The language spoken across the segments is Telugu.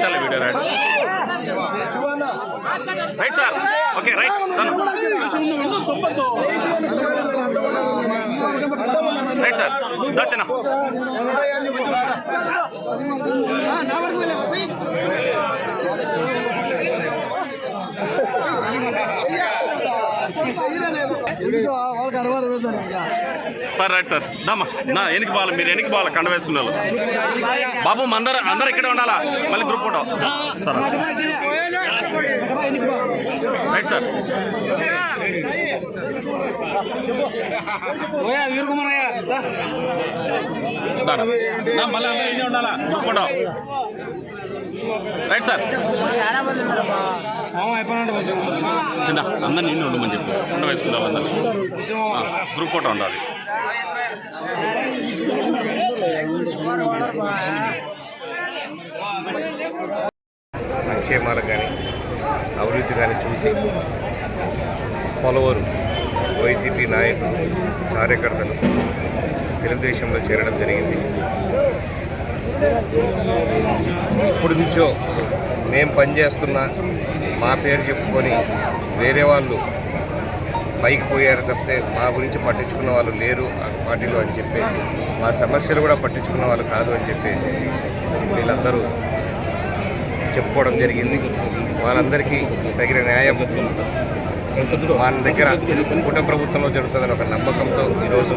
నిమిషాలు video right right sir okay right right sir Darshana sir right sir. దమ్మా. నా ఎనికి బాల మీరు ఎనికి బాల కండ వేసుకునే. బాబు అందరు అందరు ఇక్కడే ఉండాలా? మళ్ళీ group photo sir. Right sir. నా మళ్ళీ అందరూ ఉండాలా? గ్రూప్ ఫోటో రైట్ సార్ చిన్న అందరు నిన్ను ఉండమని చెప్పు. ఉండ వేసుకున్నాం అందరు గ్రూప్ ఫోటో ఉండాలి. సంక్షేమాలు కానీ అభివృద్ధి కానీ చూసి పోలవరం వైసీపీ నాయకులు కార్యకర్తలు తెలుగుదేశంలో చేరడం జరిగింది. ఇప్పటి నుంచో మేము పనిచేస్తున్నా మా పేరు చెప్పుకొని వేరే వాళ్ళు పైకి పోయారు తప్పితే మా గురించి పట్టించుకున్న వాళ్ళు లేరు ఆ పార్టీలో అని చెప్పేసి మా సమస్యలు కూడా పట్టించుకున్న వాళ్ళు కాదు అని చెప్పేసి వీళ్ళందరూ చెప్పుకోవడం జరిగింది. వాళ్ళందరికీ తగిన న్యాయం వాళ్ళ దగ్గర కుట ప్రభుత్వంలో జరుగుతుందని ఒక నమ్మకంతో ఈరోజు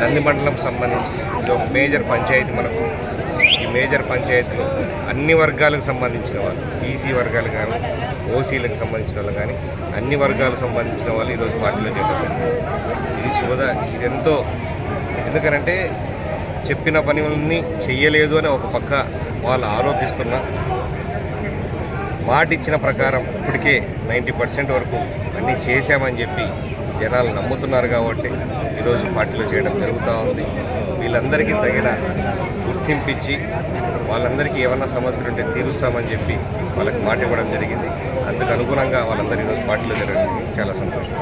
నంది మండలం సంబంధించి ఇది ఒక మేజర్ పంచాయతీ మనకు. ఈ మేజర్ పంచాయతీలో అన్ని వర్గాలకు సంబంధించిన వాళ్ళు ఈసీ వర్గాలు కానీ ఓసీలకు సంబంధించిన వాళ్ళు కానీ అన్ని వర్గాలకు సంబంధించిన వాళ్ళు ఈరోజు పార్టీలో చేపట్టారు ఇది శుభద ఇది ఎంతో ఎందుకనంటే చెప్పిన పనులన్నీ చెయ్యలేదు అని ఒక పక్క వాళ్ళు ఆరోపిస్తున్నా మాట ఇచ్చిన ప్రకారం ఇప్పటికే నైంటీ పర్సెంట్ వరకు అన్నీ చేశామని చెప్పి జనాలు నమ్ముతున్నారు కాబట్టి ఈరోజు పార్టీలో చేయడం జరుగుతూ ఉంది. వీళ్ళందరికీ తగిన గుర్తింపిచ్చి వాళ్ళందరికీ ఏమన్నా సమస్యలు ఉంటే తీరుస్తామని చెప్పి వాళ్ళకి మాట ఇవ్వడం జరిగింది. అందుకు అనుగుణంగా వాళ్ళందరూ ఈరోజు పార్టీలో జరగడం చాలా సంతోషం.